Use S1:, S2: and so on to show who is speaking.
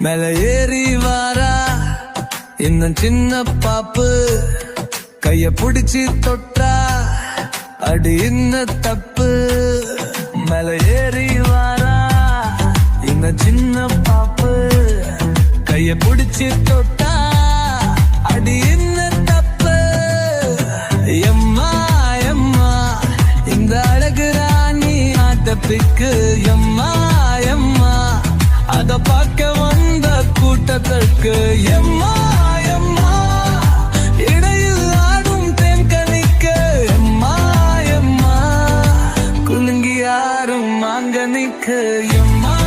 S1: மேல ஏறி வாரா. இன்னும் சின்ன பாப்பு. கைய புடிச்சு தொட்டா. அடி இன்ன தப்பு. மேல ஏறி வாரா. இன்னும் சின்ன பாப்பு. கைய புடிச்சு தொட்டா. அடி இன்ன தப்பு. எம்மா எம்மா. இந்த அழகு ராணி ஆட்ட பிக்கு எம்மா. கூட்டத்திற்கு எம்மா எம்மா இடையில் ஆடும் தேன் கணிக்க எம்மா எம்மா குலுங்கி யாரும் மாங்கனிக்கு எம்மா